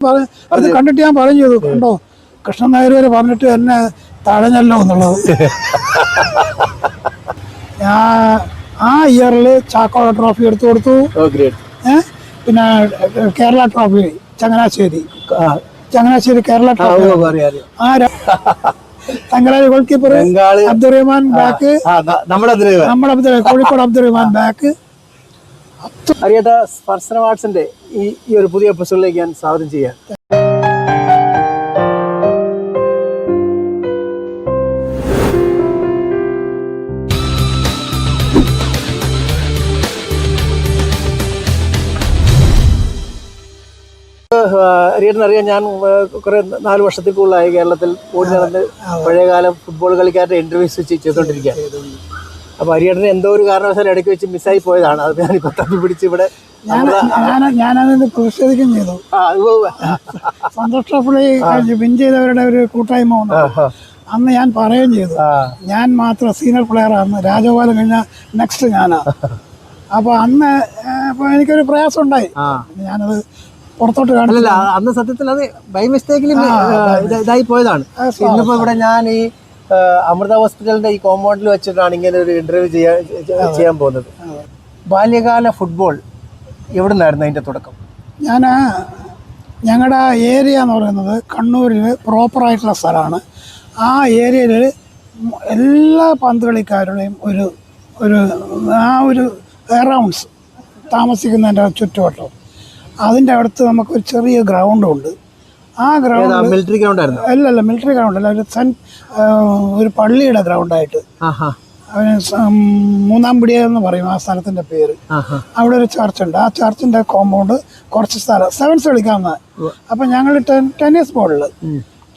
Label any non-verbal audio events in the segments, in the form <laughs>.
അത് കണ്ടിട്ട് ഞാൻ പറഞ്ഞു ചെയ്തു കണ്ടോ? കൃഷ്ണൻ നായർ വരെ പറഞ്ഞിട്ട് എന്നെ തഴഞ്ഞല്ലോ എന്നുള്ളത്. <laughs> ഞാൻ ആ ഇയറിൽ ചാക്കോള ട്രോഫി എടുത്തു കൊടുത്തു? പിന്നെ കേരള ട്രോഫി ചങ്ങനാശ്ശേരി. ചങ്ങനാശ്ശേരി കേരള ട്രോഫി ആ <laughs> Thangaraj goal keeper Abdurahman back നമ്മുടെ കോഴിക്കോട് അബ്ദുറഹ്മാൻ ബാക്ക് അറിയാത്ത സ്പർശന വാട്സിന്റെ ഈ ഈ ഒരു പുതിയ എപ്പിസോഡിലേക്ക് ഞാൻ സ്വാഗതം ചെയ്യാം. അറിയാം ഞാൻ കുറെ നാല് വർഷത്തിൽ കൂടുതലായി കേരളത്തിൽ ഓടി നടന്ന് പഴയകാല ഫുട്ബോൾ കളിക്കാരുടെ ഇന്റർവ്യൂസ് ചെയ്തുകൊണ്ടിരിക്കുകയാണ്. അപ്പൊ ഹരിയേട്ടന് എന്തോ ഒരു കാരണവശാലും ഇടയ്ക്ക് വെച്ച് മിസ്സായി പോയതാണ്. അത് ഞാനിപ്പോ തപ്പി പിടിച്ച് ഇവിടെ ഞാനതിന് പ്രതിഷേധിക്കുകയും ചെയ്തു. വിൻ ചെയ്തവരുടെ ഒരു കൂട്ടായ്മ അന്ന് ഞാൻ പറയുകയും ചെയ്തു. ഞാൻ മാത്രം സീനിയർ പ്ലെയർ ആണ് രാജഗോപാലം കഴിഞ്ഞ നെക്സ്റ്റ് ഞാനാ. അപ്പോൾ അന്ന് അപ്പോൾ എനിക്കൊരു പ്രയാസം ഉണ്ടായി. ഞാനത് പുറത്തോട്ട് അല്ലല്ല അന്ന് സത്യത്തിൽ അത് ബൈ മിസ്റ്റേക്കിൽ ഇതായി പോയതാണ്. ഇന്നിപ്പോ ഇവിടെ ഞാൻ ഈ അമൃത ഹോസ്പിറ്റലിന്റെ ഈ കോമ്പൗണ്ടിൽ വെച്ചിട്ടാണ് ഇങ്ങനെ ഒരു ഇന്റർവ്യൂ ചെയ്യാൻ ചെയ്യാൻ പോകുന്നത്. ബാല്യകാല ഫുട്ബോൾ എവിടെ നിന്നായിരുന്നു അതിന്റെ തുടക്കം? ഞാൻ ഞങ്ങളുടെ ഏരിയ എന്ന് പറയുന്നത് കണ്ണൂരിൽ പ്രോപ്പറായിട്ടുള്ള സ്ഥലമാണ്. ആ ഏരിയയിൽ എല്ലാ പന്ത് കളിക്കാരുടെയും ഒരു ഒരു ആ ഒരു എറൗണ്ട്സ് താമസിക്കുന്നതിന്റെ ചുറ്റുവട്ടം അതിന്റെ അടുത്ത് നമുക്കൊരു ചെറിയ ഗ്രൗണ്ടുണ്ട് ആ ഗ്രൗണ്ട് മിലിറ്ററി ഗ്രൗണ്ട് ആയിരുന്നു? അല്ല അല്ല മിലിറ്ററി ഗ്രൗണ്ട് അല്ല. ഒരു സെൻ ഒരു പള്ളിയുടെ ഗ്രൗണ്ടായിട്ട് അവന് മൂന്നാം പിടിയ എന്ന് പറയും ആ സ്ഥലത്തിന്റെ പേര്. അവിടെ ഒരു ചർച്ച് ഉണ്ട്. ആ ചർച്ചിന്റെ കോമ്പൗണ്ട് കുറച്ച് സ്ഥലം. സെവൻസ് കളിക്കാവുന്ന അപ്പൊ ഞങ്ങൾ ടെൻ ടെന്നീസ് ബോളിൽ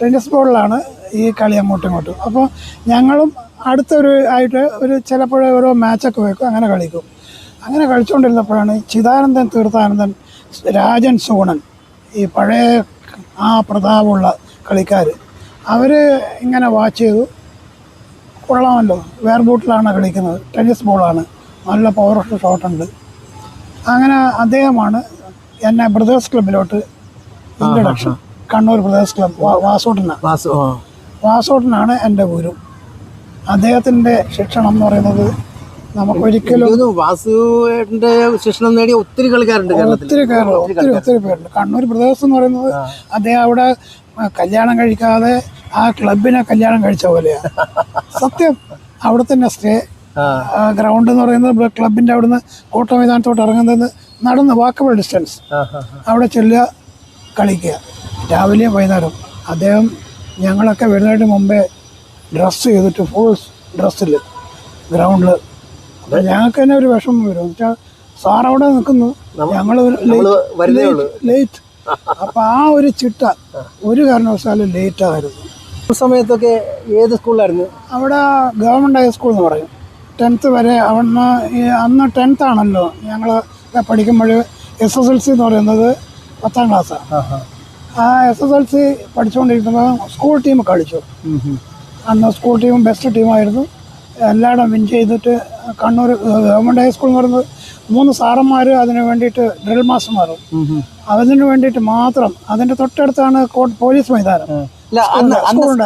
ടെന്നീസ് ബോളിലാണ് ഈ കളി അങ്ങോട്ടും ഇങ്ങോട്ടും. അപ്പോൾ ഞങ്ങളും അടുത്തൊരു ആയിട്ട് ഒരു ചിലപ്പോഴേ ഓരോ മാച്ചൊക്കെ വെക്കും. അങ്ങനെ കളിക്കും. അങ്ങനെ കളിച്ചുകൊണ്ടിരുന്നപ്പോഴാണ് ചിദാനന്ദൻ തീർത്ഥാനന്ദൻ രാജൻ സോണൻ ഈ പഴയ ആ പ്രതാപമുള്ള കളിക്കാർ അവർ ഇങ്ങനെ വാച്ച് ചെയ്തു. കൊള്ളാമല്ലോ. വേർ ബോട്ടിലാണ് കളിക്കുന്നത്. ടെന്നീസ് ബോളാണ് നല്ല പവർഫുൾ ഷോട്ടുണ്ട് അങ്ങനെ അദ്ദേഹമാണ് എന്നെ ബ്രദേഴ്സ് ക്ലബിലോട്ട് ഇൻട്രഡക്ഷൻ കണ്ണൂർ ബ്രദേഴ്സ് ക്ലബ് വാസോട്ടനാണ്. വാസോട്ടനാണ് എന്റെ ഗുരു. അദ്ദേഹത്തിന്റെ ശിക്ഷണം എന്ന് പറയുന്നത് നമുക്കൊരിക്കലും വാസുവേട്ടന്റെ ശിക്ഷണം നേടിയ ഒത്തിരി കളിക്കാരുണ്ട് ഒത്തിരി ഒത്തിരി ഒത്തിരി പേരുണ്ട്. കണ്ണൂർ പ്രദേശം എന്ന് പറയുന്നത് അദ്ദേഹം അവിടെ കല്യാണം കഴിക്കാതെ ആ ക്ലബിനെ കല്യാണം കഴിച്ച പോലെയാണ് സത്യം. അവിടെ തന്നെ സ്റ്റേ ഗ്രൗണ്ട് എന്ന് പറയുന്നത് ക്ലബിന്റെ അവിടുന്ന് കോട്ട മൈതാനത്തോട്ട് ഇറങ്ങുന്നത് നടന്ന് വാക്കബിൾ ഡിസ്റ്റൻസ് അവിടെ ചെല്ലുക കളിക്കുക. രാവിലെയും വൈകുന്നേരം അദ്ദേഹം ഞങ്ങളൊക്കെ വരുന്നതിന് മുമ്പേ ഡ്രസ്സ് ചെയ്തിട്ട് ഫുൾ ഡ്രസ്സിൽ ഗ്രൗണ്ടിൽ അപ്പം ഞങ്ങൾക്ക് തന്നെ ഒരു വിഷമം വരും. വെച്ചാൽ സാർ അവിടെ നിൽക്കുന്നു. ഞങ്ങൾ ലേറ്റ് അപ്പം ആ ഒരു ചിട്ട ഒരു കാരണവശാലും ലേറ്റ് ആയിരുന്നു സമയത്തൊക്കെ ഏത് സ്കൂളിലായിരുന്നു? അവിടെ ഗവൺമെന്റ് ഹൈസ്കൂൾ എന്ന് പറയും. ടെൻത്ത് വരെ അവിടുന്ന് അന്ന് ടെൻത്ത് ആണല്ലോ ഞങ്ങൾ പഠിക്കുമ്പോൾ എസ് എസ് എൽ സി എന്ന് പറയുന്നത് പത്താം ക്ലാസ്സാണ്. ആ. എസ് എസ് എൽ സി പഠിച്ചുകൊണ്ടിരിക്കുമ്പോൾ സ്കൂൾ ടീം കളിച്ചു. അന്ന് സ്കൂൾ ടീം ബെസ്റ്റ് ടീമായിരുന്നു എല്ലായിടം വിൻ ചെയ്തിട്ട് കണ്ണൂർ ഗവൺമെന്റ് ഹൈസ്കൂൾ എന്ന് പറയുന്നത് മൂന്ന് സാറന്മാർ അതിന് വേണ്ടിയിട്ട് ഡ്രിൽ മാസ്റ്റർമാരും. അതിന് വേണ്ടിയിട്ട് മാത്രം അതിന്റെ തൊട്ടടുത്താണ് കോട്ട് പോലീസ് മൈതാനം.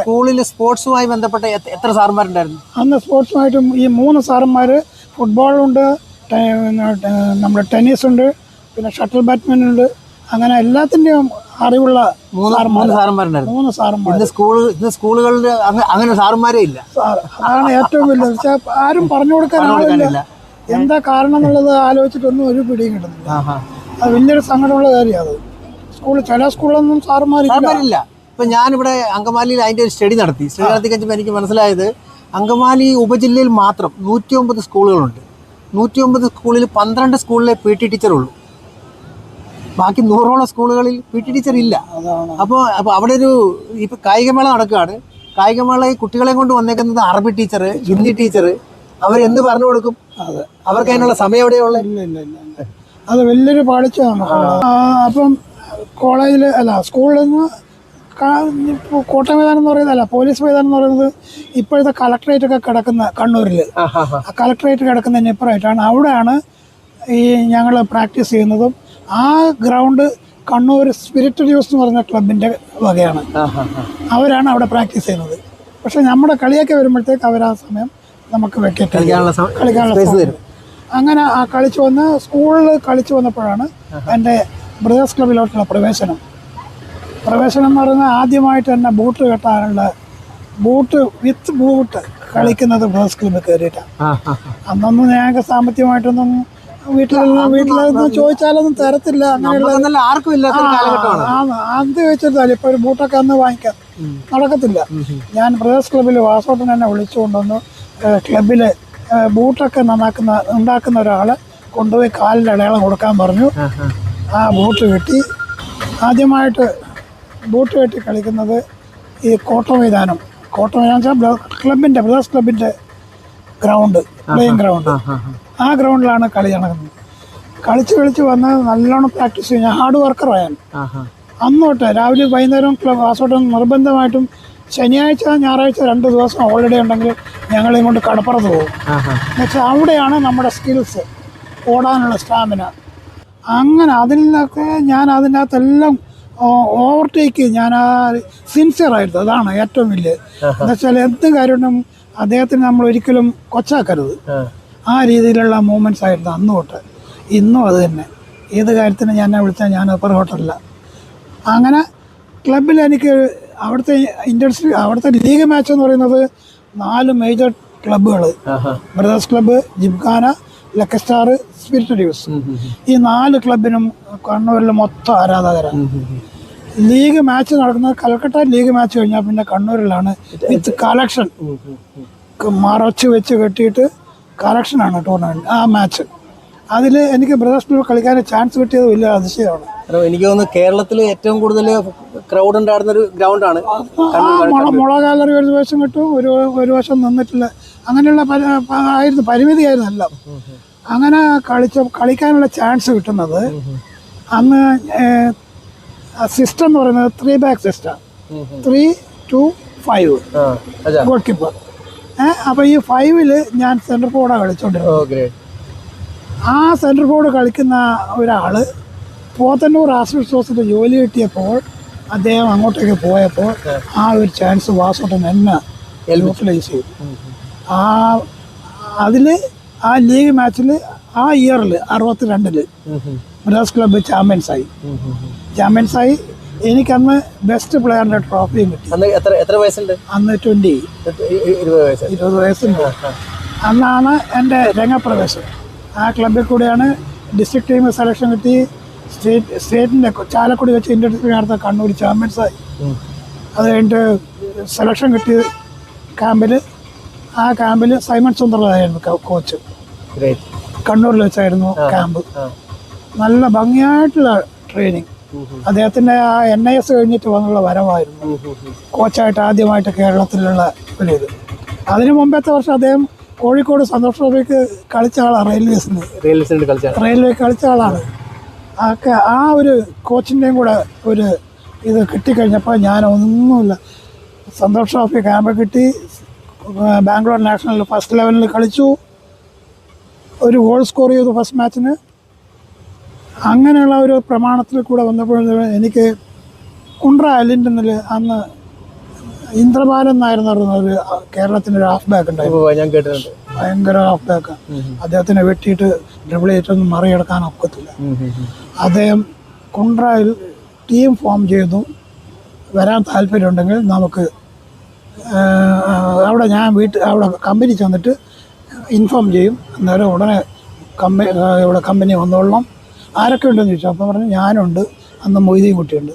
സ്കൂളിൽ സ്പോർട്സുമായി ബന്ധപ്പെട്ട എത്ര- സാറന്മാരുണ്ടായിരുന്നു? അന്ന് സ്പോർട്സുമായിട്ട് ഈ മൂന്ന് സാറന്മാർ ഫുട്ബോളുണ്ട് നമ്മുടെ ടെന്നീസ് ഉണ്ട് പിന്നെ ഷട്ടിൽ ബാഡ്മിന്റൺ ഉണ്ട് അങ്ങനെ എല്ലാത്തിന്റെയും അറിവുള്ള മൂന്ന് മൂന്ന് സാറന്മാരുണ്ടായിരുന്നു. മൂന്ന് സാറന്മാർ ഇന്ന് സ്കൂൾ ഇന്ന് സ്കൂളുകളിൽ അങ്ങനെ സാറുമാരേ ഇല്ല. അതാണ് ഏറ്റവും വലിയ ആരും പറഞ്ഞു കൊടുക്കാൻ ആളില്ല. എന്താ കാരണം എന്നുള്ളത് ആലോചിച്ചിട്ടൊന്നും ഒരു പിടിയും കിട്ടുന്നില്ല. അത് വലിയൊരു സങ്കടമുള്ള കാര്യമാണ് അത്. സ്കൂളിൽ ചില സ്കൂളിലൊന്നും സാറന്മാരില്ല. ഇപ്പൊ ഞാനിവിടെ അങ്കമാലിയിൽ അതിന്റെ ഒരു സ്റ്റഡി നടത്തി. സ്റ്റഡി നടത്തി കഴിഞ്ഞപ്പോൾ എനിക്ക് മനസ്സിലായത് അങ്കമാലി ഉപജില്ലയിൽ മാത്രം നൂറ്റി ഒമ്പത് സ്കൂളുകളുണ്ട്. നൂറ്റി ഒമ്പത് സ്കൂളിൽ പന്ത്രണ്ട് സ്കൂളിലെ പി ടി ടീച്ചറുള്ളൂ. ബാക്കി നൂറോളം സ്കൂളുകളിൽ പി ടി ടീച്ചർ ഇല്ല. അപ്പോൾ അപ്പോൾ അവിടെ ഒരു ഇപ്പം കായികമേള നടക്കുകയാണ്. കായികമേളയിൽ കുട്ടികളെ കൊണ്ട് വന്നേക്കുന്നത് അറബി ടീച്ചർ ഹിന്ദി ടീച്ചർ. അവരെന്ത് പറഞ്ഞു കൊടുക്കും? അവർക്ക് അതിനുള്ള സമയം എവിടെയുള്ള. അത് വലിയൊരു പാളിച്ചതാണ് അപ്പം കോളേജിൽ അല്ല സ്കൂളിൽ നിന്ന് കോട്ട മൈതാനം എന്ന് പറയുന്നത് അല്ല പോലീസ് മൈതാനം എന്ന് പറയുന്നത് ഇപ്പോഴത്തെ കളക്ടറേറ്റ് ഒക്കെ കിടക്കുന്ന കണ്ണൂരിൽ കളക്ടറേറ്റ് കിടക്കുന്നതിന് ഇപ്പുറമായിട്ടാണ് അവിടെയാണ് ഈ ഞങ്ങൾ പ്രാക്ടീസ് ചെയ്യുന്നതും ആ ഗ്രൗണ്ട് കണ്ണൂർ സ്പിരിറ്റ് ഡ്യൂസ് എന്ന് പറഞ്ഞ ക്ലബിന്റെ വകയാണ്. അവരാണ് അവിടെ പ്രാക്ടീസ് ചെയ്യുന്നത്. പക്ഷെ നമ്മുടെ കളിയൊക്കെ വരുമ്പോഴത്തേക്ക് അവർ ആ സമയം നമുക്ക് വെക്കറ്റ് കളിക്കാനുള്ള. അങ്ങനെ ആ കളിച്ചു വന്ന് സ്കൂളിൽ കളിച്ചു വന്നപ്പോഴാണ് എന്റെ ബ്രദേഴ്സ് ക്ലബിലോട്ടുള്ള പ്രവേശനം. പ്രവേശനം എന്ന് പറയുന്നത് ആദ്യമായിട്ട് തന്നെ ബൂട്ട് കെട്ടാനുള്ള ബൂട്ട് വിത്ത് ബൂട്ട് കളിക്കുന്നത് ബ്രദേഴ്സ് ക്ലബിൽ കയറിയിട്ടാണ്. അന്നൊന്നും ഞങ്ങൾക്ക് സാമ്പത്തികമായിട്ടൊന്നും വീട്ടിലൊന്നും വീട്ടിലൊന്നും ചോദിച്ചാലൊന്നും തരത്തില്ല. അങ്ങനെയുള്ള ആർക്കും ഇല്ലാത്ത കാലഘട്ടമാണ്. ആ അത് ചോദിച്ചിട്ടില്ല ഇപ്പൊ ഒരു ബൂട്ടൊക്കെ അന്ന് വാങ്ങിക്കാം. നടക്കത്തില്ല. ഞാൻ ബ്രദേഴ്സ് ക്ലബിൽ വാസോട്ടൻ എന്നെ വിളിച്ചുകൊണ്ട് കൊണ്ടുവന്നു ഏഹ് ക്ലബിൽ ബൂട്ടൊക്കെ നന്നാക്കുന്ന ഉണ്ടാക്കുന്ന ഒരാളെ കൊണ്ടുപോയി കാലിന്റെ അടയാളം കൊടുക്കാൻ പറഞ്ഞു. ആ, ബൂട്ട് കെട്ടി. ആദ്യമായിട്ട് ബൂട്ട് കെട്ടി കളിക്കുന്നത് ഈ കോട്ട മൈതാനം. കോട്ട മൈതാനം വെച്ചാൽ ക്ലബിന്റെ ബ്രദേഴ്സ് ക്ലബിന്റെ ഗ്രൗണ്ട് പ്ലേയിങ് ഗ്രൗണ്ട്. ആ, ഗ്രൗണ്ടിലാണ് കളി നടക്കുന്നത്. കളിച്ച് കളിച്ച് വന്ന് നല്ലോണം പ്രാക്ടീസ് ചെയ്യും ഞാൻ ഹാർഡ് വർക്കറായാലും അന്നോട്ട് രാവിലെ വൈകുന്നേരം ക്ലാസ്സോട്ടും നിർബന്ധമായിട്ടും ശനിയാഴ്ച ഞായറാഴ്ച രണ്ട് ദിവസം ഹോളിഡേ ഉണ്ടെങ്കിൽ ഞങ്ങളെയും ഇങ്ങോട്ട് കടപ്പുറത്ത് പോകും. എന്ന് വെച്ചാൽ എന്നുവെച്ചാൽ അവിടെയാണ് നമ്മുടെ സ്കിൽസ് ഓടാനുള്ള സ്റ്റാമിന അങ്ങനെ അതിൽ നിന്നൊക്കെ ഞാൻ അതിന്റെ അകത്തെല്ലാം ഓവർടേക്ക് ഞാൻ ആ സിൻസിയർ ആയിരുന്നു. അതാണ് ഏറ്റവും വലിയ. എന്നുവെച്ചാൽ എന്ത് കാര്യമുണ്ടും അദ്ദേഹത്തിന് നമ്മൾ ഒരിക്കലും കൊച്ചാക്കരുത്. ആ. രീതിയിലുള്ള മൂവ്മെന്റ്സ് ആയിരുന്നു അന്ന് തൊട്ട് ഇന്നും അത് തന്നെ ഏത് കാര്യത്തിന് ഞാൻ വിളിച്ചാൽ ഞാൻ അപ്പർ ഹോട്ടലില്ല അങ്ങനെ ക്ലബിൽ എനിക്ക് അവിടുത്തെ ഇൻഡസ്ട്രി അവിടുത്തെ ലീഗ് മാച്ച് എന്ന് പറയുന്നത് നാല് മേജർ ക്ലബ്ബുകൾ. Brothers club Gymkhana lucky star spirited youths. ഈ നാല് ക്ലബിനും കണ്ണൂരിൽ മൊത്തം ആരാധകരാണ്. ലീഗ് മാച്ച് നടക്കുന്നത് കൽക്കട്ട ലീഗ് മാച്ച് കഴിഞ്ഞാൽ പിന്നെ കണ്ണൂരിലാണ് വിത്ത് കളക്ഷൻ. മറച്ച് വെച്ച് കെട്ടിയിട്ട് കളക്ഷനാണ് ടൂർണമെന്റ് ആ മാച്ച് അതിൽ എനിക്ക് ബ്രദേഴ്സ് ക്ലബ്ബ് കളിക്കാൻ ചാൻസ് കിട്ടിയത് വലിയ അതിശയമാണ്. എനിക്ക് തോന്നുന്നു കേരളത്തിൽ ഏറ്റവും കൂടുതൽ ക്രൗഡ് ഉണ്ടായിരുന്ന ഒരു ഗ്രൗണ്ടാണ് മുള ഗാലറി ഒരു ദിവസം കിട്ടും ഒരു ഒരു വശം നിന്നിട്ടില്ല. അങ്ങനെയുള്ള ആയിരുന്നു പരിമിതിയായിരുന്നു എല്ലാം. അങ്ങനെ കളിച്ച കളിക്കാനുള്ള ചാൻസ് കിട്ടുന്നത് അന്ന് സിസ്റ്റം എന്ന് പറയുന്നത് three back system three two five goal keeper അപ്പോൾ ഈ ഫൈവിൽ ഞാൻ സെന്റർ ഫോർഡാണ് കളിച്ചോണ്ടിരുന്നത്. ഓ ആ സെന്റർ ഫോർഡ് കളിക്കുന്ന ഒരാൾ പോത്തന്നൂർ ആശ്രയിച്ചോസിന്റെ ജോലി കിട്ടിയപ്പോൾ അദ്ദേഹം അങ്ങോട്ടേക്ക് പോയപ്പോൾ ആ. ഒരു ചാൻസ് വാസോട്ടൻ എന്നെ യൂട്ടിലൈസ് ചെയ്തു. ആ അതിൽ ആ ലീഗ് മാച്ചിൽ ആ ഇയറിൽ അറുപത്തി രണ്ടിൽ ചാമ്പ്യൻസ് ക്ലബ്ബ് ചാമ്പ്യൻസായി ചാമ്പ്യൻസായി എനിക്കന്ന് ബെസ്റ്റ് പ്ലെയറിന്റെ ട്രോഫിയും കിട്ടി. അന്ന് എത്ര എത്ര വയസ്സുണ്ട്? അന്ന് ട്വന്റി ഇരുപത് വയസ്സ്. ഇരുപത് വയസ്സുണ്ട്. അന്നാണ് എന്റെ രംഗപ്രവേശം. ആ ക്ലബിൽ കൂടെയാണ് ഡിസ്ട്രിക്ട് ടീം സെലക്ഷൻ കിട്ടി. സ്റ്റേറ്റ് സ്റ്റേറ്റിന്റെ ചാലക്കുടി വെച്ച് ഇന്റർനാഷണൽ നടത്ത കണ്ണൂർ ചാമ്പ്യൻസായി അത് കഴിഞ്ഞിട്ട് സെലക്ഷൻ കിട്ടിയ ക്യാമ്പിൽ ആ ക്യാമ്പിൽ സൈമൺ സുന്ദറായിരുന്നു കോച്ച് കണ്ണൂരിൽ വെച്ചായിരുന്നു ക്യാമ്പ് നല്ല ഭംഗിയായിട്ടുള്ള ട്രെയിനിങ് അദ്ദേഹത്തിന്റെ ആ എൻ ഐ എസ് കഴിഞ്ഞിട്ട് വന്നുള്ള വരവായിരുന്നു. കോച്ചായിട്ട് ആദ്യമായിട്ട് കേരളത്തിലുള്ള ഒരു ഇത്. അതിനു മുമ്പത്തെ വർഷം അദ്ദേഹം കോഴിക്കോട് സന്തോഷ് ട്രോഫിക്ക് കളിച്ച ആളാണ് റെയിൽവേസിന്. റെയിൽവേ കളിച്ച ആളാണ്. ഒക്കെ ആ ഒരു കോച്ചിന്റെയും കൂടെ ഒരു ഇത് കിട്ടിക്കഴിഞ്ഞപ്പോൾ ഞാൻ ഒന്നുമില്ല സന്തോഷ് ട്രോഫി ക്യാമ്പ് കിട്ടി. ബാംഗ്ലൂർ നാഷണലിൽ ഫസ്റ്റ് ലെവലിൽ കളിച്ചു. ഒരു ഗോൾ സ്കോർ ചെയ്തു ഫസ്റ്റ് മാച്ചിന്. അങ്ങനെയുള്ള ഒരു പ്രമാണത്തിൽ കൂടെ വന്നപ്പോൾ എനിക്ക് കുണ്ട്ര അലിന്റെന്നിൽ അന്ന് ഇന്ദ്രബാലൻ നായർ എന്ന് പറയുന്ന ഒരു കേരളത്തിന്റെ ഒരു ഹാഫ് ബാക്ക് ഉണ്ടായിരുന്നു. ഭയങ്കര ഹാഫ് ബാക്ക് അദ്ദേഹത്തിനെ വെട്ടിയിട്ട് ഡബിൾ ഒന്നും മറികടക്കാൻ ഒക്കത്തില്ല. അദ്ദേഹം കുണ്ട്രയിൽ ടീം ഫോം ചെയ്തു. വരാൻ താല്പര്യമുണ്ടെങ്കിൽ നമുക്ക് അവിടെ ഞാൻ വീട്ടിൽ അവിടെ കമ്പനി ചെന്നിട്ട് ഇൻഫോം ചെയ്യും. അന്നേരം ഉടനെ കമ്പനി ഇവിടെ കമ്പനി വന്നോളണം. ആരൊക്കെ ഉണ്ടെന്ന് ചോദിച്ചു അപ്പം പറഞ്ഞു ഞാനുണ്ട് അന്ന് മൊയ്തീൻ കുട്ടിയുണ്ട്.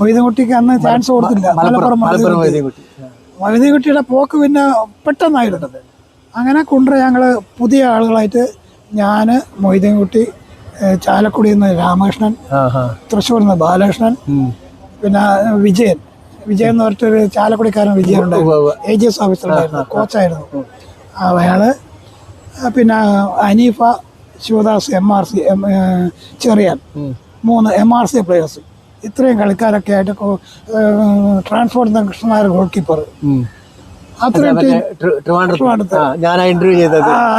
മൊയ്തീൻ കുട്ടിക്ക് അന്ന് ചാൻസ് കൊടുത്തില്ല. മലപ്പുറം മൊയ്തീൻ കുട്ടിയുടെ പോക്ക് പിന്നെ പെട്ടെന്നായിരുന്നു. അങ്ങനെ കുണ്ട്ര ഞങ്ങൾ പുതിയ ആളുകളായിട്ട് ഞാൻ മൊയ്തീൻ കുട്ടി ചാലക്കുടിയിൽ നിന്ന് രാമകൃഷ്ണൻ തൃശ്ശൂർ തൃശ്ശൂരിൽ നിന്ന് ബാലകൃഷ്ണൻ പിന്നെ വിജയൻ. വിജയൻ എന്ന് പറഞ്ഞിട്ടൊരു ചാലക്കുടിക്കാരൻ വിജയൻ ഉണ്ടായിരുന്നു. എ ജി എസ് ഓഫീസറുണ്ടായിരുന്നു. കോച്ചായിരുന്നു. അയാൾ പിന്നെ Aneefa Sivadas M R C M Cherian. മൂന്ന് എം ആർ സി പ്ലേയേഴ്സ് ഇത്രയും കളിക്കാരൊക്കെ ആയിട്ട് ട്രാൻസ്പോർട്ട് കൃഷ്ണനായർ ഗോൾ കീപ്പർ അത്രയും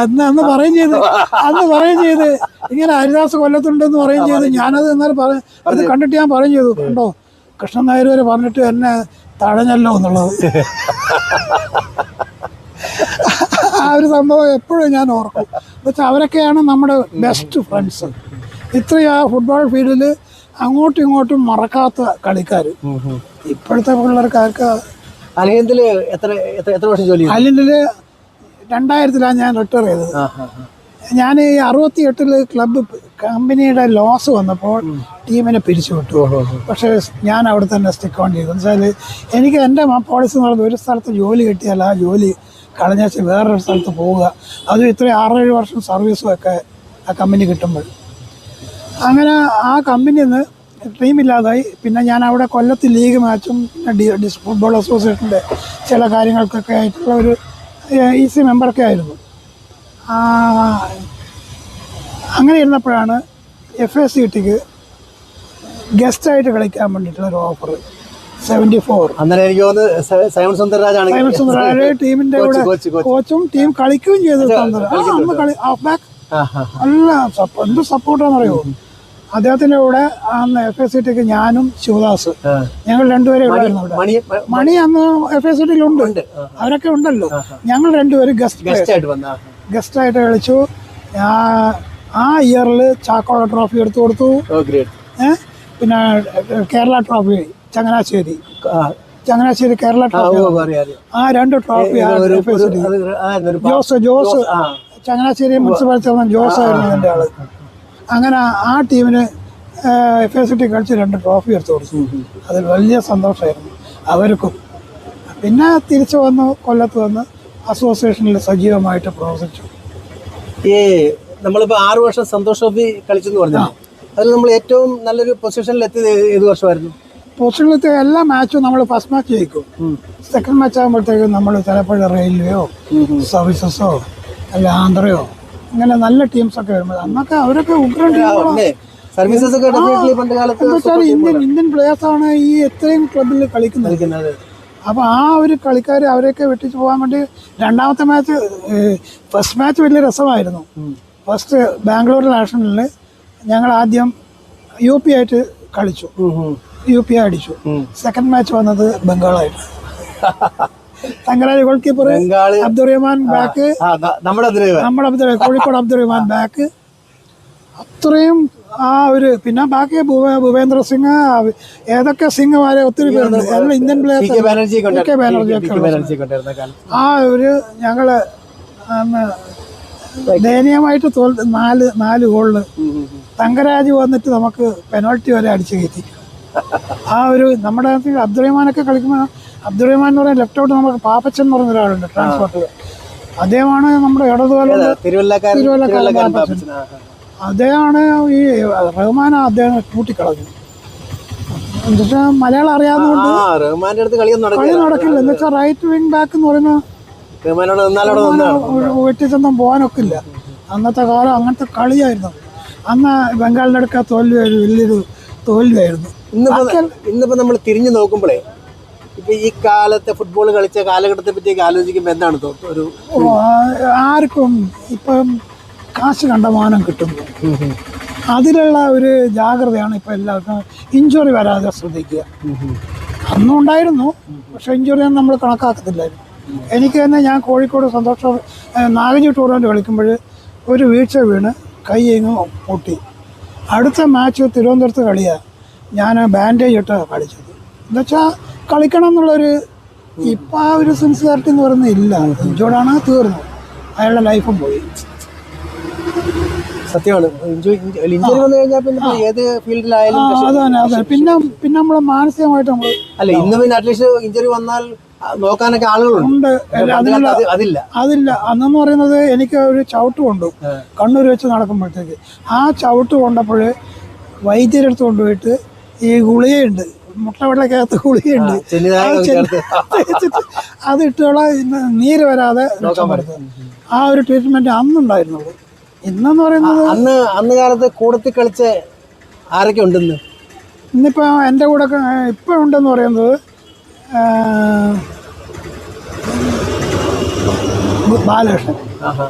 അന്ന് അന്ന് പറയും ചെയ്ത്. അന്ന് പറയും ചെയ്ത്. ഇങ്ങനെ ഹരിദാസ് കൊല്ലത്തുണ്ടെന്ന് പറയും ചെയ്ത്. ഞാനത് എന്നാലും പറ അത്. കണ്ടിട്ട് ഞാൻ പറയും ചെയ്തു. കണ്ടോ? കൃഷ്ണൻ നായർ വരെ പറഞ്ഞിട്ട് എന്നെ തഴഞ്ഞല്ലോ എന്നുള്ളത്. <laughs> ആ ഒരു സംഭവം എപ്പോഴും ഞാൻ ഓർക്കും. എന്നുവെച്ചാൽ അവരൊക്കെയാണ് നമ്മുടെ ബെസ്റ്റ് ഫ്രണ്ട്സ് ഇത്രയും ആ ഫുട്ബോൾ ഫീൽഡിൽ അങ്ങോട്ടും ഇങ്ങോട്ടും മറക്കാത്ത കളിക്കാർ ഇപ്പോഴത്തെ പിള്ളേർക്കാർക്ക് അലിയന്തിൽ എത്ര എത്ര വർഷം ജോലി അലിൻഡിൽ രണ്ടായിരത്തിലാണ് ഞാൻ റിട്ടയർ ചെയ്തത്. ഞാൻ ഈ അറുപത്തി എട്ടിൽ ക്ലബ്ബ് കമ്പനിയുടെ ലോസ് വന്നപ്പോൾ ടീമിനെ പിരിച്ചുവിട്ടു. പക്ഷേ ഞാൻ അവിടെ തന്നെ സ്റ്റിക്ക് ഓൺ ചെയ്തു. എന്നുവെച്ചാൽ എനിക്ക് എന്റെ പോളിസി എന്ന് പറയുന്നത് ഒരു സ്ഥലത്ത് ജോലി കിട്ടിയാൽ ആ ജോലി കളഞ്ഞാച്ച് വേറൊരു സ്ഥലത്ത് പോവുക. അതും ഇത്രയും ആറേഴ് വർഷം സർവീസും ഒക്കെ ആ കമ്പനി കിട്ടുമ്പോൾ. അങ്ങനെ ആ കമ്പനിയിൽ നിന്ന് ടീമില്ലാതായി പിന്നെ ഞാൻ അവിടെ കൊല്ലത്ത് ലീഗ് മാച്ചും പിന്നെ ഫുട്ബോൾ അസോസിയേഷന്റെ ചില കാര്യങ്ങൾക്കൊക്കെ ആയിട്ടുള്ള ഒരു ഇ സി മെമ്പറൊക്കെ ആയിരുന്നു. അങ്ങനെ ഇരുന്നപ്പോഴാണ് എഫ് എസ് സി ടിക്ക് ഗസ്റ്റായിട്ട് കളിക്കാൻ വേണ്ടിയിട്ടുള്ള ഒരു ഓഫർ സെവന്റി ഫോർ അന്നേരം എനിക്ക് തോന്നുന്നു സൈമൺ സുന്ദർരാജാണ് സൈമൺ സുന്ദരായ ടീമിന്റെ കൂടെ കോച്ച്, ടീം കളിക്കുകയും ചെയ്തു. അന്ന് കളി ഹാഫ് ബാക്ക്. നല്ല എന്ത് സപ്പോർട്ടാണെന്നറിയോ? അദ്ദേഹത്തിന്റെ കൂടെ അന്ന് എഫ് എസ് സി ഞാനും ശിവദാസ് ഞങ്ങൾ രണ്ടുപേരെ ഉള്ളായിരുന്നു മണി അന്ന് എഫ് എസ് സി ഉണ്ട്. അവരൊക്കെ ഉണ്ടല്ലോ. ഞങ്ങൾ രണ്ടുപേരും ഗസ്റ്റ് ഗസ്റ്റ് ആയിട്ട് കളിച്ചു. ആ ഇയറിൽ ചാക്കോള ട്രോഫി എടുത്തു കൊടുത്തു. പിന്നെ കേരള ട്രോഫി ചങ്ങനാശ്ശേരി ചങ്ങനാശ്ശേരി കേരള ട്രോഫി ആ രണ്ട് trophy Jose Jose Changanassery municipal chairman Jose ആയിരുന്നു എന്റെ ആൾ. അങ്ങനെ ആ ടീമിന് എഫ് എസ് ടി കളിച്ച് രണ്ട് ട്രോഫി എടുത്തു കൊടുത്തു. അതിൽ വലിയ സന്തോഷമായിരുന്നു അവർക്കും. പിന്നെ തിരിച്ചു വന്നു കൊല്ലത്ത് വന്ന് അസോസിയേഷനിൽ സജീവമായിട്ട് പ്രവർത്തിച്ചു. ഈ നമ്മളിപ്പോൾ ആറു വർഷം സന്തോഷ് ട്രോഫി കളിച്ചെന്ന് പറഞ്ഞു അതിൽ നമ്മൾ ഏറ്റവും നല്ലൊരു പൊസിഷനിൽ എത്തിയത് ഏത് വർഷമായിരുന്നു? പോസ്റ്റുകളിലത്തെ എല്ലാ മാച്ചും നമ്മൾ ഫസ്റ്റ് മാച്ച് ജയിക്കും. സെക്കൻഡ് മാച്ച് ആകുമ്പോഴത്തേക്കും നമ്മൾ ചിലപ്പോൾ റെയിൽവേയോ സർവീസസോ അല്ല ആന്ധ്രയോ അങ്ങനെ നല്ല ടീംസൊക്കെ വരുമ്പോൾ അന്നൊക്കെ അവരൊക്കെ ഉഗ്രൻ സർവീസസ് ഒക്കെ ഡെഫിനറ്റ്ലി പണ്ട് കാലത്ത് ഇന്ത്യൻ ഇന്ത്യൻ പ്ലേയേഴ്സ് ആണ് ഈ എത്രയും ക്ലബിൽ കളിക്കുന്നത്. കളിക്കുന്നത്. അപ്പോൾ ആ ഒരു കളിക്കാർ അവരെയൊക്കെ വെട്ടിച്ച് പോകാൻ വേണ്ടി രണ്ടാമത്തെ മാച്ച് ഫസ്റ്റ് മാച്ച് വലിയ രസമായിരുന്നു. ഫസ്റ്റ് ബാംഗ്ലൂർ നാഷണലിൽ ഞങ്ങൾ ആദ്യം യു പി ആയിട്ട് കളിച്ചു. യു പി അടിച്ചു. സെക്കൻഡ് മാച്ച് വന്നത് ബംഗാളായിട്ട്. Thangaraj goal keeper Abdurahman back നമ്മുടെ നമ്മുടെ അബ്ദുൾ കോഴിക്കോട് അബ്ദുറഹ്മാൻ ബാക്ക് അത്രയും ആ ഒരു പിന്നെ ബാക്കി ഭൂപേന്ദ്ര സിംഗ് ഏതൊക്കെ സിംഗ് സിംഗുമാരെ ഒത്തിരി പേരുണ്ട്. എല്ലാം ഇന്ത്യൻ പ്ലേയേഴ്സ് ബാനർജി ഒക്കെ ആ ഒരു ഞങ്ങൾ ദയനീയമായിട്ട് തോൽ നാല് നാല് ഗോളിൽ തങ്കരാജ് വന്നിട്ട് നമുക്ക് പെനാൾട്ടി വരെ അടിച്ചു കയറ്റി. ആ ഒരു നമ്മുടെ അബ്ദുറഹ്മാനൊക്കെ കളിക്കുമ്പോൾ അബ്ദുറഹ്മാൻ എന്ന് പറയുന്ന ലെഫ്റ്റ് ഔട്ട് നമുക്ക് പാപ്പച്ചൻ എന്ന് പറയുന്ന ഒരാളുണ്ട് ട്രാൻസ്പോർട്ടിൽ അദ്ദേഹമാണ് നമ്മുടെ ഇടതുകാലം തിരുവല്ലക്കാരൻ പാപ്പച്ചൻ. അദ്ദേഹമാണ് ഈ റഹ്മാൻ അദ്ദേഹം കൂട്ടിക്കളഞ്ഞു എന്നുവെച്ചാൽ മലയാളം അറിയാവുന്നതുകൊണ്ട് കളി നടക്കില്ല. നടക്കില്ല എന്ന് വെച്ചാൽ റൈറ്റ് വിങ് ബാക്ക് എന്ന് പറയുന്ന വെട്ടിച്ചൊന്നും പോകാനൊക്കില്ല. അന്നത്തെ കാലം അങ്ങനത്തെ കളിയായിരുന്നു. അന്ന് ബംഗാളിന്റെ അടുക്ക തോൽവി വലിയൊരു തോൽവിയായിരുന്നു. ഇന്നിപ്പോ ഇന്നിപ്പോ നമ്മൾ തിരിഞ്ഞു നോക്കുമ്പോഴേ ഇപ്പൊ ഈ കാലത്തെ ഫുട്ബോൾ കളിച്ച കാലഘട്ടത്തെ പറ്റിയൊക്കെ ആലോചിക്കുമ്പോ എന്താണ് ഒരു ആർക്കും ഇപ്പം കാശ് കണ്ടമാനം കിട്ടും. അതിലുള്ള ഒരു ജാഗ്രതയാണ് ഇപ്പൊ എല്ലാവർക്കും ഇഞ്ചുറി വരാതെ ശ്രദ്ധിക്കുക. അന്നും ഉണ്ടായിരുന്നു പക്ഷെ ഇഞ്ചുറി ഒന്നും നമ്മൾ കണക്കാക്കത്തില്ലായിരുന്നു. എനിക്ക് തന്നെ ഞാൻ കോഴിക്കോട് സന്തോഷം നാഗജി ടൂർണമെന്റ് കളിക്കുമ്പോൾ ഒരു വീഴ്ച വീണ് കൈ എങ്ങും പൊട്ടി. അടുത്ത മാച്ച് തിരുവനന്തപുരത്ത് കളിയാണ് ഞാൻ ബാൻഡേജ് ഇട്ടാണ് കളിച്ചത് എന്നുവെച്ചാൽ കളിക്കണം എന്നുള്ളൊരു ഇപ്പം ആ ഒരു സിൻസിയറിറ്റി എന്ന് പറയുന്നത് ഇല്ല. ഇഞ്ചോടാണ് തീർന്നു അയാളുടെ ലൈഫും പോയി. സത്യമാണ്. ഇഞ്ചുറി ഇഞ്ചുറി വന്നു കഴിഞ്ഞാൽ പിന്നെ ഏത് ഫീൽഡിലായാലും അതാണ് പിന്നെ പിന്നെ നമ്മൾ മാനസികമായിട്ട് നമ്മൾ അല്ല ഇന്ന് പിന്നെ അറ്റ്ലീസ്റ്റ് ഇഞ്ചുറി വന്നാൽ നോക്കാനൊക്കെ ആളുകളുണ്ട്. അതില്ല. അതില്ല. അന്നെന്ന് പറയുന്നത് എനിക്ക് ഒരു ചവിട്ട് കൊണ്ടു. കണ്ണൂർ വെച്ച് നടക്കുമ്പോഴത്തേക്ക്. ആ ചവിട്ട് കൊണ്ടപ്പോൾ വൈദ്യരെടുത്ത് കൊണ്ടുപോയിട്ട് ഈ ഗുളികയുണ്ട്. മുട്ട വെള്ളക്കകത്ത് ഗുളികയുണ്ട്. അത് ഇട്ടുള്ള നീര് വരാതെ ആ ഒരു ട്രീറ്റ്മെന്റ് അന്നുണ്ടായിരുന്നുള്ളൂ. ഇന്നെന്ന് പറയുന്നത് അന്ന് അന്ന് കാലത്ത് കൂടത്തിൽ കളിച്ച ആരൊക്കെ ഉണ്ടെന്ന് ഇന്നിപ്പോൾ എന്റെ കൂടെ ഇപ്പം ഉണ്ടെന്ന് പറയുന്നത് ബാലകൃഷ്ണൻ. ആഹാ.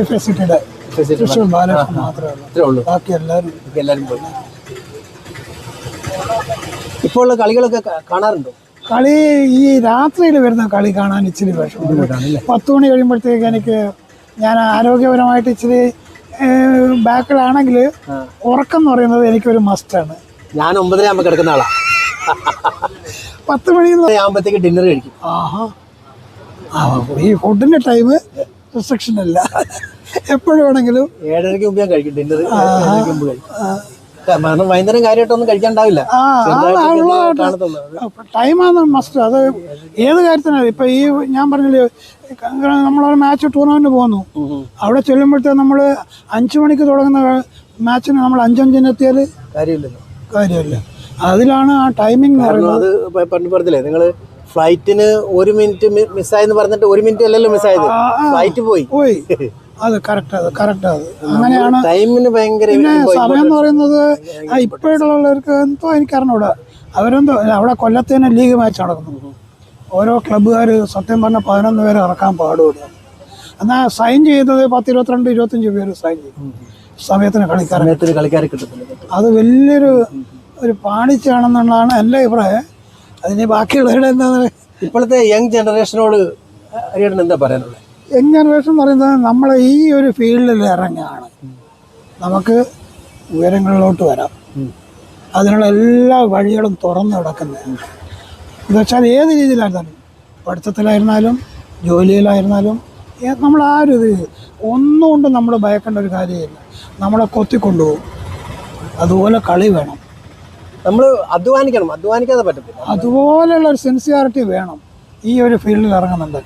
എഫ് എസ് സിറ്റിയുടെ തൃശ്ശൂർ ബാലകൃഷ്ണൻ മാത്രമേ ഉള്ളൂ. ബാക്കി എല്ലാവരും എല്ലാവരും പോയി. ഇപ്പോൾ ഉള്ള കളികളൊക്കെ കാണാറുണ്ടോ? കളി ഈ രാത്രിയിൽ വരുന്ന കളി കാണാൻ ഇച്ചിരി വിഷമം പത്ത് മണി കഴിയുമ്പോഴത്തേക്ക് എനിക്ക് ഞാൻ ആരോഗ്യപരമായിട്ട് ഇച്ചിരി ബാക്കിലാണെങ്കിൽ ഉറക്കം എന്ന് പറയുന്നത് എനിക്കൊരു മസ്റ്റാണ് ഞാൻ ഒമ്പതര ആകുമ്പോൾ കിടക്കുന്ന ആളാ. പത്ത് മണി ആകുമ്പോഴത്തേക്ക് ഡിന്നർ കഴിക്കും. ആഹാ. ഈ ഫുഡിന്റെ ടൈം റിസ്ട്രിക്ഷൻ അല്ല. എപ്പോഴും വേണമെങ്കിലും ഏഴരയ്ക്ക് മുമ്പ് ഞാൻ കഴിക്കും. ഡിന്നർ കഴിക്കും. കാരണം വൈകുന്നേരം കാര്യമായിട്ടൊന്നും കഴിക്കാണ്ടാവില്ല. ടൈമാണ് മസ്റ്റ് അത് ഏത് കാര്യത്തിനാണ് ഇപ്പൊ ഈ ഞാൻ പറഞ്ഞില്ലേ നമ്മളൊരു മാച്ച് ടൂർണമെന്റ് പോകുന്നു. അവിടെ ചെല്ലുമ്പോഴത്തെ നമ്മൾ അഞ്ചു മണിക്ക് തുടങ്ങുന്ന മാച്ചിന് നമ്മൾ അഞ്ചഞ്ചിന് എത്തിയാൽ കാര്യമില്ലല്ലോ. കാര്യമില്ല. അതിലാണ് ആ ടൈമിംഗ് അത് പണ്ട് പറഞ്ഞില്ലേ നിങ്ങൾ ഫ്ലൈറ്റിന് ഒരു മിനിറ്റ് മിസ്സായെന്ന് പറഞ്ഞിട്ട് ഒരു മിനിറ്റ് അല്ലല്ലോ മിസ്സായത്. ഫ്ലൈറ്റ് പോയി. പോയി. <laughs> അത് കറക്റ്റ് അത് കറക്റ്റ് അത്. അങ്ങനെയാണ് ടൈമിന് ഭയങ്കര പിന്നെ സമയം എന്ന് പറയുന്നത് ഇപ്പോഴുള്ളവർക്ക് എന്തോ എനിക്ക് അറിഞ്ഞൂടാ അവരെന്തോ അവിടെ കൊല്ലത്ത് തന്നെ ലീഗ് മാച്ച് നടക്കുന്നു. ഓരോ ക്ലബ്ബുകാർ സത്യം പറഞ്ഞാൽ പതിനൊന്ന് പേരെ ഇറക്കാൻ പാടുമില്ല എന്നാൽ സൈൻ ചെയ്തത് പത്ത് ഇരുപത്തിരണ്ട് ഇരുപത്തഞ്ച് പേര് സൈൻ ചെയ്തു. സമയത്തിന് കളിക്കാരൻ കളിക്കാർ കളിക്കാരെ കിട്ടത്തില്ല. അത് വലിയൊരു ഒരു പാണിച്ചാണെന്നുള്ളതാണ് എന്റെ അഭിപ്രായം. അതിന് ബാക്കിയുള്ളവരുടെ എന്താ ഇപ്പോഴത്തെ യങ് ജനറേഷനോട് എന്താ പറയാനുള്ളത്? യങ് ജനറേഷൻ എന്ന് പറയുന്നത് നമ്മൾ ഈ ഒരു ഫീൽഡിൽ ഇറങ്ങുകയാണ്. നമുക്ക് ഉയരങ്ങളിലോട്ട് വരാം. അതിനുള്ള എല്ലാ വഴികളും തുറന്നു കിടക്കുന്നതാണ് എന്ന് വെച്ചാൽ ഏത് രീതിയിലായിരുന്നാലും പഠിത്തത്തിലായിരുന്നാലും ജോലിയിലായിരുന്നാലും നമ്മൾ ആ ഒരു ഇത് ഒന്നുകൊണ്ടും നമ്മൾ ഭയക്കേണ്ട ഒരു കാര്യമില്ല. നമ്മളെ കൊത്തിക്കൊണ്ടുപോകും. അതുപോലെ കളി വേണം. നമ്മൾ അധ്വാനിക്കണം. അധ്വാനിക്കാതെ പറ്റത്തില്ല. അതുപോലെയുള്ള ഒരു സിൻസിയാരിറ്റി വേണം. ഈ ഒരു ഫീൽഡിൽ ഇറങ്ങുന്നുണ്ട്.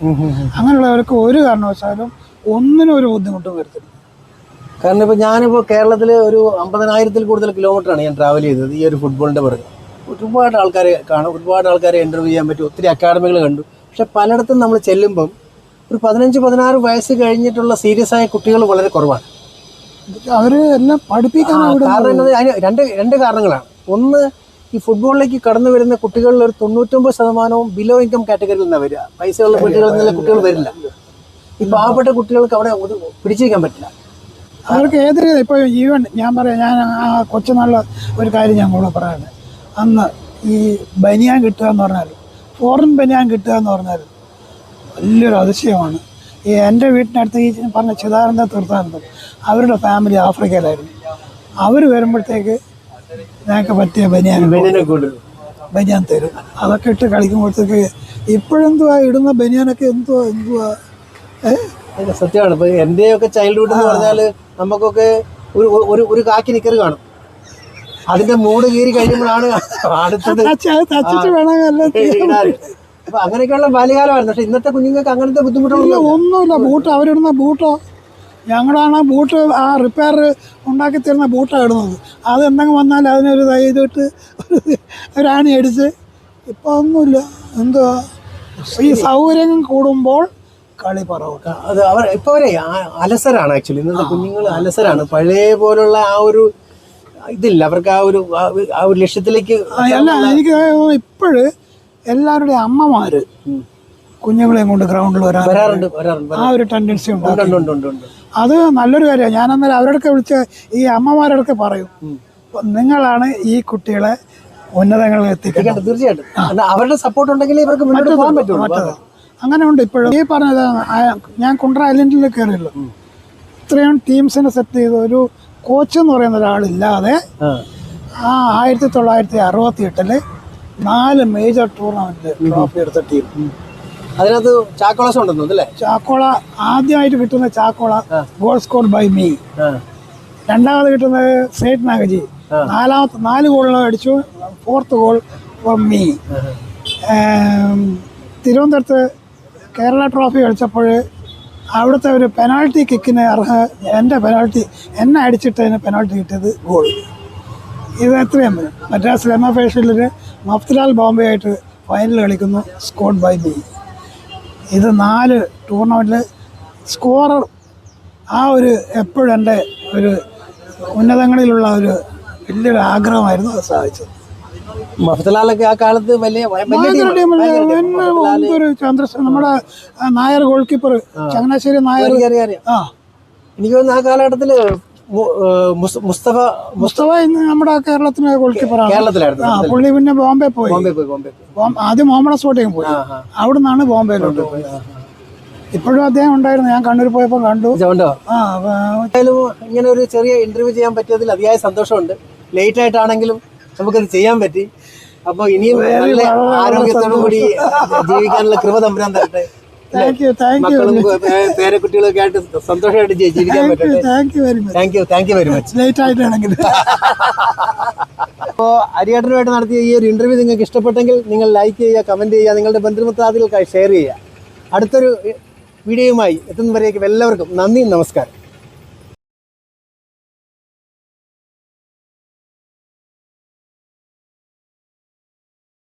അങ്ങനെയുള്ളവർക്ക് ഒരു കാരണവശാലും ഒന്നിനും ഒരു ബുദ്ധിമുട്ടും വരുത്തില്ല. കാരണം ഇപ്പോൾ ഞാനിപ്പോൾ കേരളത്തിൽ ഒരു അമ്പതിനായിരത്തിൽ കൂടുതൽ കിലോമീറ്ററാണ് ഞാൻ ട്രാവൽ ചെയ്തത് ഈ ഒരു ഫുട്ബോളിന്റെ പുറകെ. ഒരുപാട് ആൾക്കാരെ കാണും ഒരുപാട് ആൾക്കാരെ ഇന്റർവ്യൂ ചെയ്യാൻ പറ്റും ഒത്തിരി അക്കാഡമികൾ കണ്ടു. പക്ഷെ പലയിടത്തും നമ്മൾ ചെല്ലുമ്പം ഒരു പതിനഞ്ച് പതിനാറ് വയസ്സ് കഴിഞ്ഞിട്ടുള്ള സീരിയസ് ആയ കുട്ടികൾ വളരെ കുറവാണ്. അവർ എല്ലാം പഠിപ്പിക്കാൻ കാരണം രണ്ട് രണ്ട് കാരണങ്ങളാണ്. ഒന്ന് ഈ ഫുട്ബോളിലേക്ക് കടന്നു വരുന്ന കുട്ടികളിൽ ഒരു തൊണ്ണൂറ്റൊമ്പത് ശതമാനവും ബിലോ ഇൻകം കാറ്റഗറിയിൽ നിന്നാണ് വരിക. പൈസയുള്ള കുട്ടികളിൽ നിന്നുള്ള കുട്ടികൾ വരില്ല. ഈ പാവപ്പെട്ട കുട്ടികൾക്ക് അവിടെ പിടിച്ചിരിക്കാൻ പറ്റില്ല. അവർക്ക് ഏത് രീതി ഇപ്പോൾ ഈവൻ ഞാൻ പറയാം ഞാൻ ആ കൊച്ചുനാളിൽ ഒരു കാര്യം ഞാൻ കൂടെ പറയാണ് അന്ന് ഈ ബനിയാൻ കിട്ടുക എന്ന് പറഞ്ഞാൽ ഫോറിൻ ബനിയാൻ കിട്ടുക എന്ന് പറഞ്ഞാൽ വലിയൊരു അതിശയമാണ്. ഈ എന്റെ വീട്ടിനടുത്ത് ഈ പറഞ്ഞ ചിദാനന്ദ തീർത്ഥാനന്ദം അവരുടെ ഫാമിലി ആഫ്രിക്കയിലായിരുന്നു. അവർ വരുമ്പോഴത്തേക്ക് ഞങ്ങൾക്ക് പറ്റിയ ബനിയാൻ ബനിയാൻ തരും. അതൊക്കെ ഇട്ട് കളിക്കുമ്പോഴത്തേക്ക് ഇപ്പോഴെന്തുവാ ഇടുന്ന ബനിയാനൊക്കെ എന്തുവാ എന്തുവാ? ഏഹ് സത്യമാണ്. ഇപ്പൊ എന്റെയൊക്കെ ചൈൽഡ്ഹുഡ് എന്ന് പറഞ്ഞാൽ നമുക്കൊക്കെ ഒരു ഒരു ഒരു കാക്കി നിക്കർ കാണും. അതിന്റെ മൂട് കീറി കഴിയുമ്പോഴാണ് അടുത്തത്. അപ്പൊ അങ്ങനെയൊക്കെയുള്ള ബാല്യകാലമായിരുന്നു പക്ഷെ ഇന്നത്തെ കുഞ്ഞുങ്ങൾക്ക് അങ്ങനത്തെ ബുദ്ധിമുട്ടുകളൊന്നും ഒന്നുമില്ല. ബൂട്ട് അവരിടുന്ന ബൂട്ടോ? ഞങ്ങളാണ് ആ ബൂട്ട് ആ റിപ്പയർ ഉണ്ടാക്കി തരുന്ന ബൂട്ടാണ് ഇടുന്നത്. അത് എന്തെങ്കിലും വന്നാൽ അതിനൊരു ഒരു ആണി അടിച്ച് ഇപ്പോൾ ഒന്നുമില്ല. എന്തോ? ഈ സൗകര്യങ്ങൾ കൂടുമ്പോൾ കളി പറവും അത് അവർ ഇപ്പോൾ അവരെ അലസരാണ് ആക്ച്വലി ഇന്നത്തെ കുഞ്ഞുങ്ങൾ അലസരാണ്. പഴയ പോലുള്ള ആ ഒരു ഇതില്ല. അവർക്ക് ആ ഒരു ആ ഒരു- ലക്ഷ്യത്തിലേക്ക് അല്ല എനിക്ക് ഇപ്പോഴ് എല്ലാവരുടെയും അമ്മമാര് കുഞ്ഞുങ്ങളെയും കൊണ്ട് ഗ്രൗണ്ടിൽ വരാറുണ്ട്. ആ ഒരു ടെൻഡൻസി ഉണ്ട്. അത് നല്ലൊരു കാര്യമാണ്. ഞാൻ അന്നേരം അവരോടൊക്കെ വിളിച്ച് ഈ അമ്മമാരോടൊക്കെ പറയും നിങ്ങളാണ് ഈ കുട്ടികളെ ഉന്നതങ്ങളിൽ എത്തിക്കേണ്ടത് തീർച്ചയായിട്ടും അവരുടെ സപ്പോർട്ട് ഉണ്ടെങ്കിൽ ഇവർക്ക് മുന്നോട്ട് പോകാൻ പറ്റുള്ളൂ. അങ്ങനെ ഉണ്ട് ഇപ്പോഴും. ഈ പറഞ്ഞത് ഞാൻ കുണ്ട്ര ഐലൻഡിൽ കയറിയല്ലോ ഇത്രയും ടീംസിനെ സെറ്റ് ചെയ്ത ഒരു കോച്ച് എന്ന് പറയുന്ന ഒരാളില്ലാതെ. ആ. ആയിരത്തി തൊള്ളായിരത്തി അറുപത്തി എട്ടിൽ നാല് മേജർ ടൂർണമെന്റ് ട്രോഫി എടുത്ത ടീം. അതിനകത്ത് ചാക്കോളസ് ഉണ്ടെന്നു അല്ലേ? ചാക്കോള ആദ്യമായിട്ട് കിട്ടുന്ന Chakkola goal score by me. രണ്ടാമത് കിട്ടുന്നത് സേറ്റ് നാഗജി നാലാമത്തെ നാല് ഗോളുകൾ അടിച്ചു ഫോർത്ത് ഗോൾ ഫോർ മീ തിരുവനന്തപുരത്ത് കേരള ട്രോഫി കളിച്ചപ്പോൾ അവിടുത്തെ ഒരു പെനാൾട്ടി കിക്കിന് അർഹ എന്റെ പെനാൾട്ടി എന്നെ അടിച്ചിട്ടതിന് പെനാൾട്ടി കിട്ടിയത് ഗോൾ ഇത് എത്രയും മദ്രാസ് ലെമ ഫേഷ്യലിൽ മഫ്തിലാൽ ബോംബെ ആയിട്ട് ഫൈനൽ കളിക്കുന്നു സ്കോഡ് ബൈ മീ ഇത് നാല് ടൂർണമെന്റിൽ സ്കോറർ ആ ഒരു എപ്പോഴും എന്റെ ഒരു ഉന്നതങ്ങളിലുള്ള ഒരു വലിയൊരു ആഗ്രഹമായിരുന്നു അത് സാധിച്ചത്. മഫത്തലാലൊക്കെ ആ കാലത്ത് വലിയ ചന്ദ്രശേഖരൻ നമ്മുടെ നായർ ഗോൾ കീപ്പർ ചങ്ങനാശ്ശേരി നായർ. അറിയാം. ആ. എനിക്ക് തോന്നുന്നു ആ മുസ്- മുസ്തഫ മുസ്തഫ ഇന്ന് നമ്മുടെ കേരളത്തിന് ഗോൾ കീപ്പറാണ് കേരളത്തിലായിരുന്നു. പുള്ളി പിന്നെ ബോംബെ പോയി. ബോംബെ പോയി ബോംബെ ആദ്യം മുഹമ്മദ് സ്പോട്ടിങ് പോയി. അവിടെ നിന്നാണ് ബോംബെയിലോട്ട് പോയത്. ഇപ്പോഴും അദ്ദേഹം ഉണ്ടായിരുന്നു. ഞാൻ കണ്ണൂർ പോയപ്പോൾ കണ്ടു. ഇങ്ങനെ ഒരു ചെറിയ ഇന്റർവ്യൂ ചെയ്യാൻ പറ്റിയതിൽ അതിയായ സന്തോഷമുണ്ട്. ലേറ്റ് ആയിട്ടാണെങ്കിലും നമുക്കത് ചെയ്യാൻ പറ്റി. അപ്പോൾ ഇനിയും ആരോഗ്യത്തോടു കൂടി ജീവിക്കാനുള്ള കൃപ തമ്പുരാൻ തരട്ടെ. മക്കളും പേരക്കുട്ടികളൊക്കെ ആയിട്ട് സന്തോഷമായിട്ട് ജീവിക്കാൻ പറ്റട്ടെ. Thank you thank you very much late ആയിട്ടാണെങ്കിൽ. അപ്പോൾ അരിയാട്ടനുമായിട്ട് നടത്തിയ ഈ ഒരു ഇന്റർവ്യൂ നിങ്ങൾക്ക് ഇഷ്ടപ്പെട്ടെങ്കിൽ നിങ്ങൾ ലൈക്ക് ചെയ്യുക കമന്റ് ചെയ്യുക നിങ്ങളുടെ ബന്ധുമിത്രാദികൾക്കായി ഷെയർ ചെയ്യുക. അടുത്തൊരു വീഡിയോയുമായി എത്തുന്നവരേക്കും എല്ലാവർക്കും നന്ദി നമസ്കാരം.